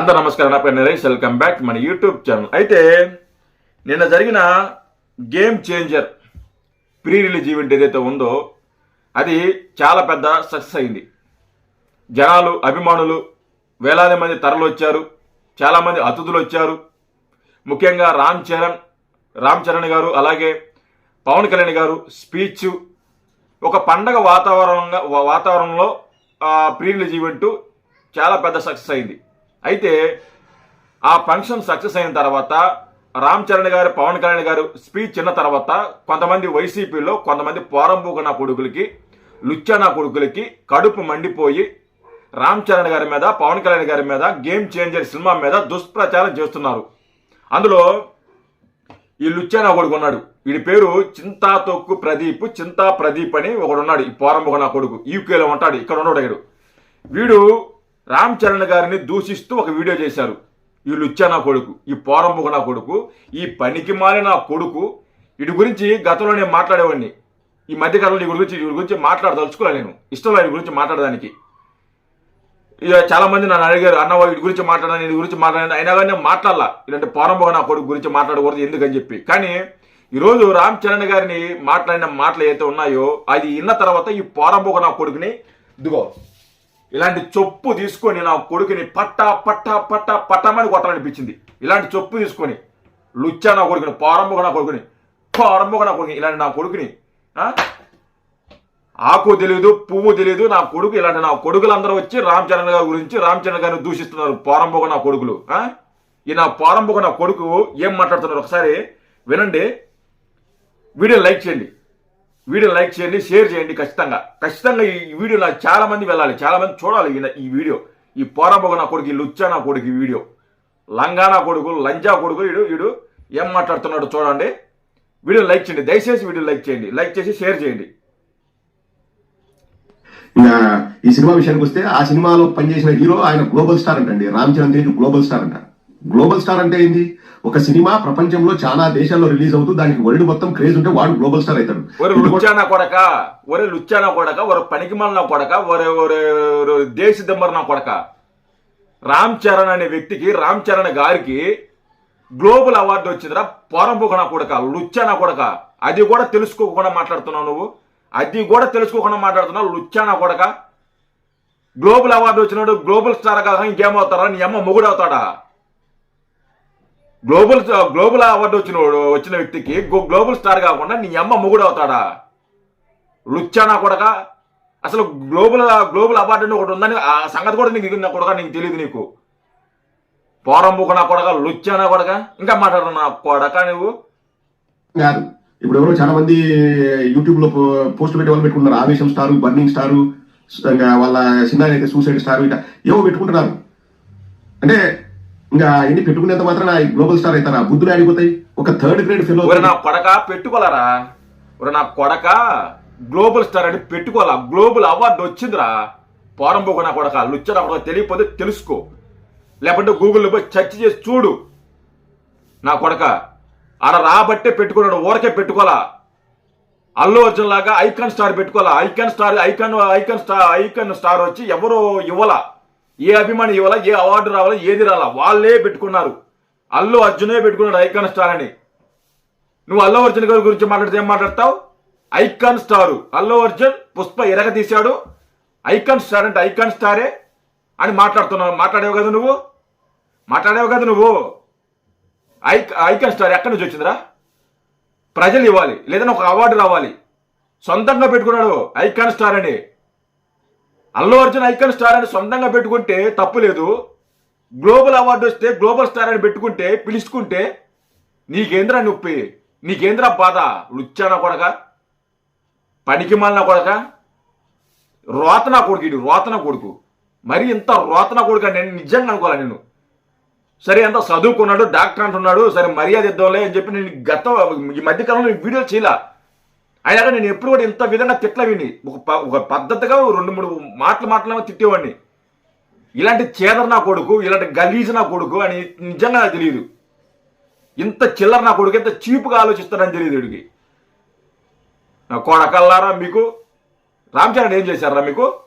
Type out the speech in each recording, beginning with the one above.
అందరు నమస్కారం నా పేరు నరేష్ వెల్కమ్ బ్యాక్ మన యూట్యూబ్ ఛానల్. అయితే నిన్న జరిగిన game changer pre release event ఏదైతే ఉందో అది చాలా పెద్ద సక్సెస్ అయింది. జనాలు అభిమానులు వేలాది మంది తరలు వచ్చారు. చాలామంది అతిథులు వచ్చారు. ముఖ్యంగా రామ్ చరణ్ రామ్ చరణ్ గారు అలాగే పవన్ కళ్యాణ్ గారు స్పీచ్ ఒక పండగ వాతావరణంగా వాతావరణంలో ప్రీ రిలీజ్ ఈవెంట్ చాలా పెద్ద సక్సెస్ అయింది. అయితే ఆ ఫంక్షన్ సక్సెస్ అయిన తర్వాత రామ్ చరణ్ గారు పవన్ కళ్యాణ్ గారు స్పీచ్ చిన్న తర్వాత కొంతమంది వైసీపీలో కొంతమంది పోరంబూక నా కొడుకులకి లుచ్చా కొడుకులకి కడుపు మండిపోయి రామ్ చరణ్ గారి మీద పవన్ కళ్యాణ్ గారి మీద గేమ్ చేంజర్ సినిమా మీద దుష్ప్రచారం చేస్తున్నారు. అందులో ఈ లుచ్చన కొడుకు ఉన్నాడు. వీడి పేరు చింతా తొక్కు ప్రదీప్ చింతా ప్రదీప్ అని ఒకడు ఉన్నాడు ఈ పోరంబొక నా కొడుకు యూకేలో ఉంటాడు ఇక్కడ ఉన్నాడు వీడు రామ్ చరణ్ గారిని దూషిస్తూ ఒక వీడియో చేశారు. ఈ లుచ్చా నా కొడుకు ఈ పోరంబొక నా కొడుకు ఈ పనికి మాలిన నా కొడుకు వీటి గురించి గతంలో నేను మాట్లాడేవాడిని. ఈ మధ్యకాలంలో ఈ గురించి వీడి గురించి మాట్లాడదలుచుకోలే నేను. ఇష్టం వీడి గురించి మాట్లాడడానికి. ఇక చాలా మంది నన్ను అడిగారు అన్న వీటి గురించి మాట్లాడాను వీటి గురించి మాట్లాడాను. అయినా కానీ నేను మాట్లాడాల. ఇలాంటి పోరంబోగ నా కొడుకు గురించి మాట్లాడకూడదు ఎందుకని చెప్పి. కానీ ఈరోజు రామ్ చరణ్ గారిని మాట్లాడిన మాటలు ఏవైతే ఉన్నాయో అది విన్న తర్వాత ఈ పోరంబోగ నా కొడుకుని దిగో ఇలాంటి చొప్పు తీసుకొని నా కొడుకుని పట్టా పట్టా పట్టా పట్టమని కొట్టాలనిపించింది. ఇలాంటి చొప్పు తీసుకొని లుచ్చా నా కొడుకుని పారంభగా నా కొడుకుని పారంభగా నా కొడుకుని ఇలాంటి నా కొడుకుని ఆకు తెలియదు పువ్వు తెలియదు నా కొడుకు ఇలాంటి నా కొడుకులందరూ వచ్చి రామ్ చరణ్ గారి గురించి రామ్ చరణ్ గారిని దూషిస్తున్నారు పారంభగా నా కొడుకులు ఈ నా పారంభగా నా కొడుకు ఏం మాట్లాడుతున్నారు ఒకసారి వినండి. వీడియో లైక్ చేయండి. వీడియో లైక్ చేయండి షేర్ చేయండి ఖచ్చితంగా. ఖచ్చితంగా ఈ వీడియో నాకు చాలా మంది వెళ్ళాలి చాలా మంది చూడాలి ఈ- వీడియో. ఈ పోరాబోగ నా కొడుకు ఈ లుచ్చా నా కొడుకు ఈ వీడియో. లంగానా కొడుకు లంజా కొడుకు వీడు వీడు ఏం మాట్లాడుతున్నాడు చూడండి. వీడియో లైక్ చేయండి దయచేసి వీడియో లైక్ చేయండి లైక్ చేసి షేర్ చేయండి. ఈ సినిమా విషయానికి వస్తే ఆ సినిమాలో పనిచేసిన హీరో ఆయన గ్లోబల్ స్టార్ అంటండి రామ్ చరణ్ తేజ్ గ్లోబల్ స్టార్ అంటారు. గ్లోబల్ స్టార్ అంటే ఏంది? ఒక సినిమా ప్రపంచంలో చాలా దేశాల్లో రిలీజ్ అవుతూ దానికి వరల్డ్ మొత్తం క్రేజ్ ఉంటే వాడు గ్లోబల్ స్టార్ అవుతాడు. ఒరే లుచ్చానా కొడక? ఒరే లుచ్చానా కొడక? ఒరే పనికిమాల నా కొడక? ఒరే ఒరే దేశ దిమ్మర్ నా కొడక? రామ్ చరణ్ అనే వ్యక్తికి రామ్ చరణ్ గారికి గ్లోబల్ అవార్డు వచ్చిందిరా. పోరంపోక నా కొడక లుచ్చా నా కొడక? అది కూడా తెలుసుకోకుండా మాట్లాడుతున్నావు నువ్వు? అది కూడా తెలుసుకోకుండా మాట్లాడుతున్నావు లుచ్చా నా కొడక? గ్లోబల్ అవార్డు వచ్చినాడు గ్లోబల్ స్టార్ కాక ఇంకేమవుతారా? నీ అమ్మ మొగుడు అవుతాడా గ్లోబల్ గ్లోబల్ అవార్డు వచ్చిన వచ్చిన వ్యక్తికి గో- గ్లోబల్ స్టార్ కాకుండా నీ అమ్మ మొగుడు అవుతాడా? లుచ్చానా కొడక? అసలు గ్లోబల్ గ్లోబల్ అవార్డు అని ఒకటి ఉందని ఆ సంగతి కూడా నీకు నా కొడక నీకు తెలియదు నీకు. పోరంబుకు నా కొడక లుచ్చానా కొడక? ఇంకా మాట్లాడు నా కొడక నువ్వు? ఇప్పుడు ఎవరో చాలా మంది యూట్యూబ్లో పోస్ట్ పెట్టే వాళ్ళు పెట్టుకుంటారు ఆవేశం స్టార్ బర్నింగ్ స్టార్ ఇంకా వాళ్ళ సినిమా అయితే సూసైడ్ స్టార్ ఇట ఏవో పెట్టుకుంటున్నారు. అంటే ఇంకా ఎన్ని పెట్టుకునేంత మాత్రం గ్లోబల్ స్టార్ అవుతారా బుద్ధులు ఆడిపోతాయి ఒక థర్డ్ గ్రేడ్ ఫెలో నా కొడక పెట్టుకోలేరా ఒరే నా కొడక గ్లోబల్ స్టార్ అని పెట్టుకోవాలా? గ్లోబల్ అవార్డు వచ్చిందిరా. పోరంబోకు నా కొడక లుచ్చ నా కొడక తెలియకపోతే తెలుసుకో. లేకుంటే గూగుల్లో పోయి సెర్చ్ చేసి చూడు. నా కొడక ఆడ రాబట్టే పెట్టుకున్నాడు ఊరకే పెట్టుకోవాలా? అల్లు అర్జున్ లాగా ఐకాన్ స్టార్ పెట్టుకోవాలా? Icon star icon icon star icon star వచ్చి ఎవరు ఇవ్వాలా? ఏ అభిమాని ఇవ్వాలా ఏ అవార్డు రావాలా ఏది రాలా వాళ్ళే పెట్టుకున్నారు. అల్లు అర్జునే పెట్టుకున్నాడు ఐకాన్ స్టార్ అని. నువ్వు అల్లు అర్జున్ గారి గురించి మాట్లాడితే ఏం మాట్లాడతావు? Icon star. అల్లు అర్జున్ పుష్ప ఎరగ తీశాడు. ఐకాన్ స్టార్ అంటే ఐకాన్ స్టారే అని మాట్లాడుతున్నావు. మాట్లాడేవు కదా నువ్వు? మాట్లాడేవు కదా నువ్వు? ఐ ఐకాన్ స్టార్ ఎక్కడి నుంచి వచ్చిందిరా? ప్రజలు ఇవ్వాలి. లేదని ఒక అవార్డు రావాలి. సొంతంగా పెట్టుకున్నాడు ఐకాన్ స్టార్ అని. అల్లు అర్జున్ ఐకాన్ స్టార్ అని సొంతంగా పెట్టుకుంటే తప్పు లేదు. గ్లోబల్ అవార్డు వస్తే గ్లోబల్ స్టార్ అని పెట్టుకుంటే పిలుచుకుంటే నీకేంద్రా నొప్పి నీకేంద్రా బాధ? లుచ్చానా కొడక పనికి మాలిన కొడక రోతన కొడుకు ఇటు రోతన కొడుకు. మరి ఇంత రోతన కొడుకు అని నేను నిజంగా అనుకోవాలి నేను? సరే అంత చదువుకున్నాడు డాక్టర్ అంటున్నాడు సరే మర్యాద ఇద్దాంలే అని చెప్పి నేను గత ఈ మధ్య కాలంలో నేను వీడియో చేయలే. అయినా కానీ నేను ఎప్పుడు కూడా ఇంత విధంగా తిట్ల ఒక ప- ఒక పద్ధతిగా రెండు మూడు మాటలు మాటలు తిట్టేవాడిని. ఇలాంటి చేదర నా కొడుకు ఇలాంటి గలీజ్ నా కొడుకు అని నిజంగా నాకు తెలియదు. ఇంత చిల్లర నా కొడుకు ఇంత చీపుగా ఆలోచిస్తాడని తెలియదు వీడికి. నా కొడకల్లారా మీకు? రామచరణ్ ఏం చేశారా మీకు?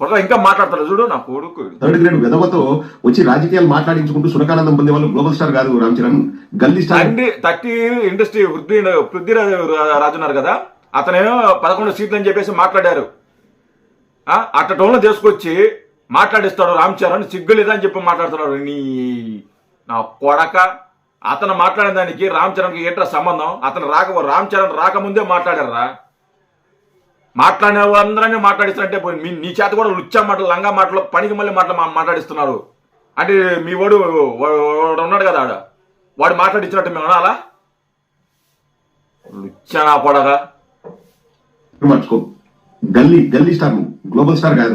ఇంకా మాట్లాడతాడు చూడు నా కొడుకు. థర్డ్ గ్రేడ్ విధవతో వచ్చి రాజకీయాలు మాట్లాడించుకుంటూ సునకానందం పొందే వాళ్ళు గ్లోబల్ స్టార్ కాదు రామ్ చరణ్. గల్లీ స్టార్. తండ్రి థర్టీ ఇండస్ట్రీ పృథ్వీ పృథ్వీరాజ్ రాజు ఉన్నారు కదా? అతనేమో పదకొండు సీట్లు అని చెప్పేసి మాట్లాడారు. ఆ, అట్ట టోన్లో తీసుకొచ్చి మాట్లాడిస్తాడు రామ్ చరణ్ సిగ్గు లేదని చెప్పి మాట్లాడుతున్నాడు. నీ నా కొడక. అతను మాట్లాడిన దానికి రామ్ చరణ్కి ఏంట్రా సంబంధం? అతను రాక రామ్ చరణ్ రాకముందే మాట్లాడారా? మాట్లాడిన వాళ్ళందరినీ మాట్లాడిస్తారంటే పోయి మీ నీ చేత కూడా లుచ్చా మాటలు లంగా మాటలు పనికి మళ్ళీ మాటలు మా- మాట్లాడిస్తున్నారు. అంటే మీ వాడు ఉన్నాడు కదా ఆడ. వాడు మాట్లాడించినట్టు మేము అనాలా? లుచ్చా నా కొడగా మర్చుకో గల్లీ గల్లీ స్టార్ నువ్వు. గ్లోబల్ స్టార్ కాదు.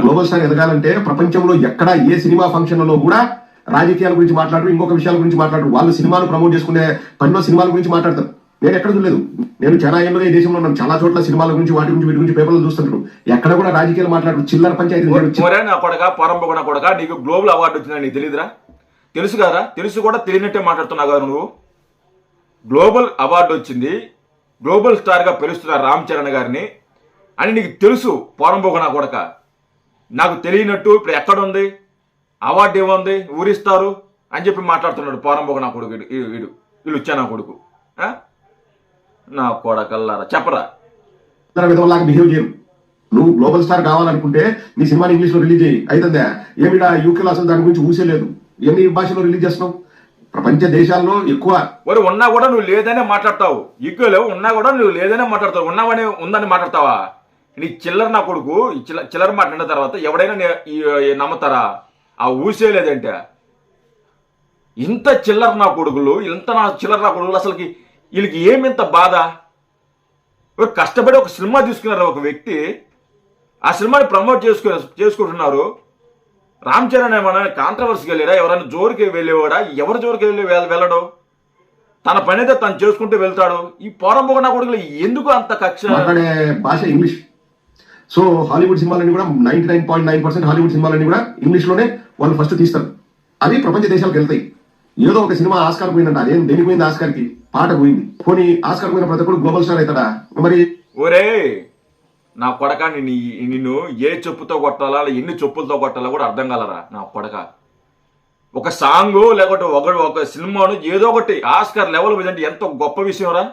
గ్లోబల్ స్టార్ ఎదగాలంటే ప్రపంచంలో ఎక్కడ ఏ సినిమా ఫంక్షన్లో కూడా రాజకీయాల గురించి మాట్లాడరు ఇంకొక విషయాల గురించి మాట్లాడరు వాళ్ళు సినిమాలు ప్రమోట్ చేసుకునే పనిలో సినిమాల గురించి మాట్లాడతారు. నేను ఎక్కడ చూడలేదు నేను చాలా ఏళ్ళుగా ఈ దేశంలో ఉన్నాను. చాలా చోట్ల సినిమాల గురించి వాటి గురించి వీటి గురించి పేపర్లు చూస్తున్నారు ఎక్కడ కూడా రాజకీయాలు మాట్లాడు చిల్లర పంచాయతీ నా కొడక పొరంపొక కూడా కొడక నీకు గ్లోబల్ అవార్డు వచ్చిందని నీకు తెలియదురా తెలుసు కదా తెలుసు కూడా తెలియనట్టే మాట్లాడుతున్నావు కదా నువ్వు. గ్లోబల్ అవార్డు వచ్చింది. గ్లోబల్ స్టార్గా పిలుస్తున్నారు రామ్ చరణ్ గారిని. అని నీకు తెలుసు పొరంపొక నా కొడక. నాకు తెలియనట్టు ఇప్పుడు ఎక్కడ ఉంది? అవార్డు ఏముంది? ఊరిస్తారు అని చెప్పి మాట్లాడుతున్నాడు పోరంబోక నా కొడుకు వీడు. వీడు. వీళ్ళు వచ్చా నా కొడుకు. ఆ? నా కొడకల్లారా? చెప్పరా? విధంలాగా బిహేవ్ చేయరు. నువ్వు గ్లోబల్ స్టార్ కావాలనుకుంటే నీ సినిమాని ఇంగ్లీష్లో రిలీజ్ చేయి. అయితుందా ఏమిటా యూకేలో అసలు దాని గురించి ఊసేలేదు ఎన్ని భాషలో రిలీజ్ చేస్తున్నావు? ప్రపంచ దేశాల్లో ఎక్కువ. ఒరే ఉన్నా కూడా నువ్వు లేదనే మాట్లాడతావు. ఈక్వల్ ఉన్నా కూడా నువ్వు లేదనే మాట్లాడతావు. ఉన్నావని ఉందని మాట్లాడతావా? నీ చిల్లర నా కొడుకు చిల్ల చిల్లర మాట్లాడిన తర్వాత ఎవడైనా నమ్ముతారా? ఆ ఊసే లేదంటే. ఇంత చిల్లర నా కొడుకులు ఇంత నా చిల్లర నా కొడుకులు అసలుకి వీళ్ళకి ఏమింత బాధ? ఒక కష్టపడి ఒక సినిమా తీసుకున్నారు ఒక వ్యక్తి? ఆ సినిమాని ప్రమోట్ చేసుకుని చేసుకుంటున్నారు. రామ్ చరణ్ ఏమన్నా కాంట్రవర్సీకి వెళ్ళాడా ఎవరైనా జోరికి వెళ్ళేవాడా? ఎవరి జోరికి వెళ్ళి వెళ్ళడం? తన పని అయితే తను చేసుకుంటూ వెళ్తాడు. ఈ పోరంబోగ నా కొడుకులు ఎందుకు అంత కక్ష? భాష ఇంగ్లీష్. సో హాలీవుడ్ సినిమాలన్నీ కూడా ninety nine point nine percent Hollywood సినిమాలన్నీ కూడా ఇంగ్లీష్లోనే వాళ్ళు ఫస్ట్ తీస్తారు. అవి ప్రపంచ దేశాలకు వెళ్తాయి. ఏదో ఒక సినిమా ఆస్కార్ పోయిందంట. అదేం దేనికి పోయింది ఆస్కార్కి? పాట పోయింది పోనీ ఆస్కార్ పోయిన ప్రతి ఒక్కరు గ్లోబల్ స్టార్ అవుతాడా? మరి ఒరే నా కొడక నిన్ను నిన్ను ఏ చెప్పుతో కొట్టాలా ఎన్ని చెప్పులతో కొట్టాలా కూడా అర్థం కలరా నా కొడక. ఒక సాంగ్ లేకపోతే ఒక ఒక సినిమాను ఏదో ఒకటి ఆస్కార్ లెవెల్ మీద అంటే ఎంత గొప్ప విషయం రా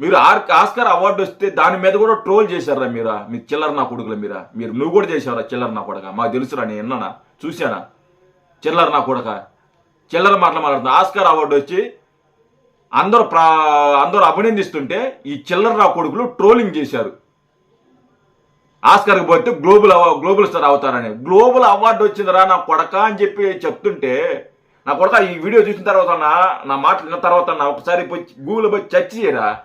మీరు ఆర్ ఆస్కార్ అవార్డు వస్తే దాని మీద కూడా ట్రోల్ చేశారా మీరా? మీ చిల్లర నా కొడుకుల మీరా? మీరు నువ్వు కూడా చేశారా చిల్లర నా కొడక. మాకు తెలుసురా నేను విన్నానా? చూశానా? చిల్లర నా కొడక. చిల్లర మాటలు మాట్లాడుతున్నా. ఆస్కార్ అవార్డు వచ్చి అందరూ ప్రా అందరూ అభినందిస్తుంటే ఈ చిల్లర నా కొడుకులు ట్రోలింగ్ చేశారు. ఆస్కార్కి పోతే గ్లోబల్ అవ- గ్లోబల్ స్టార్ అవుతారని. గ్లోబల్ అవార్డు వచ్చిందిరా నా కొడక అని చెప్పి చెప్తుంటే నా కొడక ఈ వీడియో చూసిన తర్వాత నా నా మాటలు విన్న తర్వాత నా ఒకసారి పోయి గూగుల్ పోయి చర్చ చేయరా?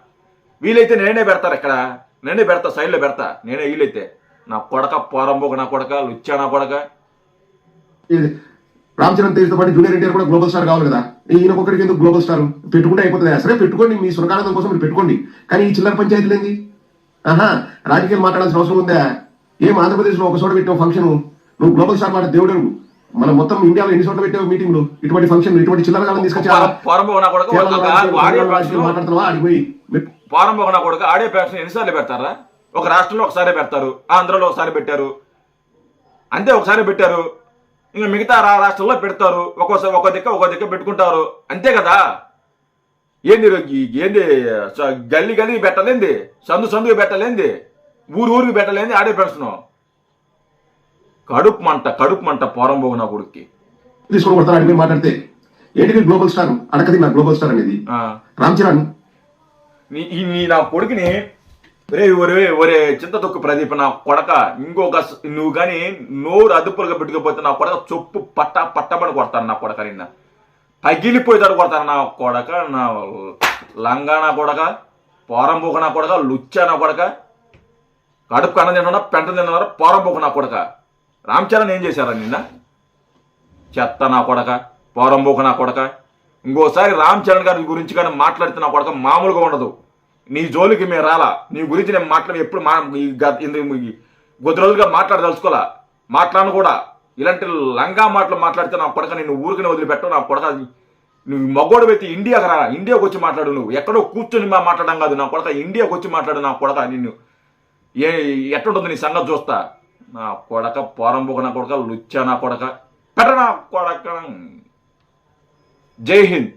వీలైతే నేనే పెడతారు ఇక్కడ. నేనే పెడతా సైడ్లో పెడతా. నేనే వీలైతే. నా కొడక పోరంబోక నా కొడక లుచ్చా నా కొడక. ఇది రామ్ చరణ్ తేజ్తో పాటు జూనియర్ ఎన్టీఆర్ కూడా గ్లోబల్ స్టార్ కావాలి కదా. ఈయన ఒక్కడికి ఎందుకు గ్లోబల్ స్టార్? పెట్టుకుంటే అయిపోతుంది సరే పెట్టుకోండి. మీ సునకానందం కోసం మీరు పెట్టుకోండి. కానీ ఈ చిల్లర పంచాయతీలు ఏంది? ఆహా రాజకీయాలు మాట్లాడాల్సిన అవసరం ఉందా? ఏం ఆంధ్రప్రదేశ్లో ఒక చోట పెట్టావు ఫంక్షన్? నువ్వు గ్లోబల్ స్టార్ మాట దేవుడు మనం మొత్తం ఇండియాలో ఎన్ని చోట్ల పెట్టావు మీటింగ్లు? ఇటువంటి ఫంక్షన్ ఇటువంటి చిల్లర కాలం తీసుకొచ్చా మాట్లాడుతున్నావా? కొడుకు ఎన్నిసార్లు పెడతారా? ఒక రాష్ట్రంలో ఒకసారి పెడతారు. ఆంధ్రలో ఒకసారి పెట్టారు. అంతే ఒకసారి పెట్టారు. ఇంకా మిగతా రా రాష్ట్రంలో పెడతారు. ఒక్కోసారి ఒక్కో దిక్క ఒక్కో దిక్క పెట్టుకుంటారు. అంతే కదా? ఏంది ఏంది? గల్లీ గల్లీ పెట్టలేంది. సందు సందుకు పెట్టలేంది. ఊరు ఊరికి పెట్టలేంది. ఆడియో పెన్షన్ కడుపు మంట కడుపు మంట పోరంబోగు నా కొడుక్కి. తీసుకొని మాట్లాడితే ఏంటి గ్లోబల్ స్టార్ అడకది నా గ్లోబల్ స్టార్ అనేది. రామ్ చరణ్. నీ నా కొడుకుని ఒరే ఒరే ఒరే చింత తొక్కు ప్రదీప్ నా కొడక. ఇంకొక నువ్వు కానీ నోరు అదుపులుగా పెట్టుకోపోతే నా కొడక చొప్పు పట్ట పట్టబడి కొడతాను నా కొడక నిన్న. పగిలిపోయేదాడు కొడతాను నా కొడక నా లంగా నా కొడక పోరంబోక నా కొడక లుచ్చా నా కొడక కడుపు కన్న తిన్నా పెంట తిన్నారా పోరంబోక నా కొడక. రామ్ చరణ్ ఏం చేశారా నిన్న? చెత్త నా కొడక పోరంబోక నా కొడక. ఇంకోసారి రామ్ చరణ్ గారి గురించి కానీ మాట్లాడితే నా కొడక మామూలుగా ఉండదు. నీ జోలికి మేము రాలా. నీ గురించి నేను మాట్లాడి ఎప్పుడు మా కొద్ది రోజులుగా మాట్లాడదలుచుకోలా. మాట్లాడను కూడా. ఇలాంటి లంగా మాటలు మాట్లాడితే నా కొడక నేను ఊరికనే వదిలిపెట్టవు నా కొడక నువ్వు మగోడు పెట్టి ఇండియాకి రా ఇండియాకి వచ్చి మాట్లాడు నువ్వు. ఎక్కడో కూర్చొని మా మాట్లాడడం కాదు నా కొడక ఇండియాకి వచ్చి మాట్లాడు నా కొడక నిన్ను. ఏ ఎట్టుంటుంది నీ సంగతి చూస్తా? నా కొడక పోరంబుక నా కొడక లుచ్చా నా కొడక. పెట్ట నా కొడక. జై హింద్.